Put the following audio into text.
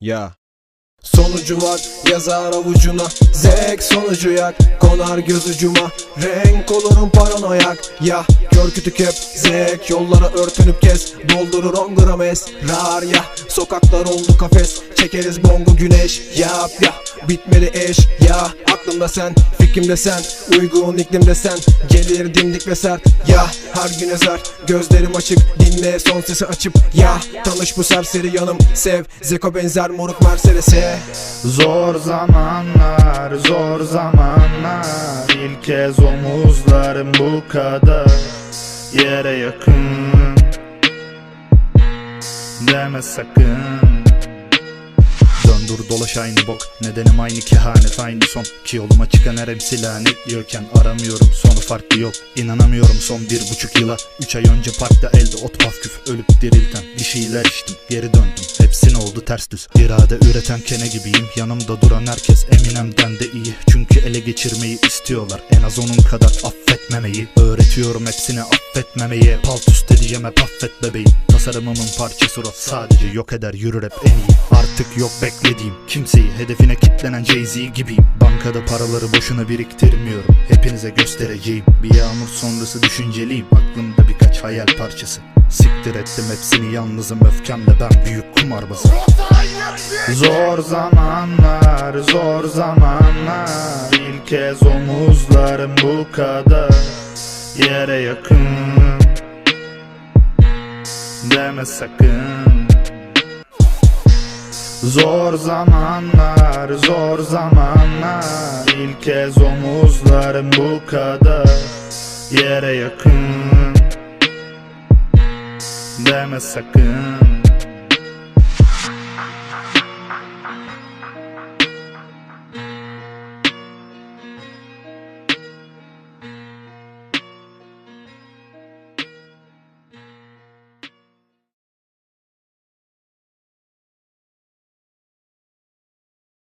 Ya. Sonucu var yazar avucuna. Zek sonucu yak Konar göz ucuma Renk olurum paranoyak Ya. Kör kütük hep Zek yollara örtünüp kes. Doldurur on gram esrar ya. Sokaklar oldu kafes Çekeriz bongo güneş. Yap ya bitmeli eş Ya. Aklımda sen fikrimde sen. Uygun iklimde sen. Gelir dimdik ve sert. Ya her gün ezer. Gözlerim açık. Dinle son sesi açıp. Ya tanış bu serseri yanım. Sev. Zeko benzer moruk Mercedes'e. Zor zamanlar, zor zamanlar. İlk kez omuzlarım bu kadar. Yere yakın. Deme sakın dur dolaş aynı bok. Nedenim aynı kehanet aynı son. Ki yoluma çıkan her emsi lanet diyorken Aramıyorum. Sonu farklı yok. İnanamıyorum son bir buçuk yıla. Üç ay önce parkta elde ot paf küf Ölüp dirilten bir şeyler içtim. Geri döndüm. Hepsine oldu ters düz. İrade üreten kene gibiyim. Yanımda duran herkes Eminem'den de iyi. Çünkü ele geçirmeyi istiyorlar. En az onun kadar affetmemeyi Öğretiyorum hepsine affetmemeyi. Palt üst edeceğim hep affet bebeğim. Tasarımımın parçası rap Sadece yok eder yürür hep en iyi. Artık yok beklediğim Kimseyi hedefine kitlenen Jay-Z gibiyim. Bankada paraları boşuna biriktirmiyorum. Hepinize göstereceğim Bir yağmur sonrası düşünceliyim. Aklımda birkaç hayal parçası. Siktir ettim hepsini yalnızım öfkemle ben büyük kumarbazım. Zor zamanlar, zor zamanlar kez omuzlarım bu kadar. Yere yakın Deme sakın. Zor zamanlar, zor zamanlar. İlk kez omuzlarım bu kadar. Yere yakın Deme sakın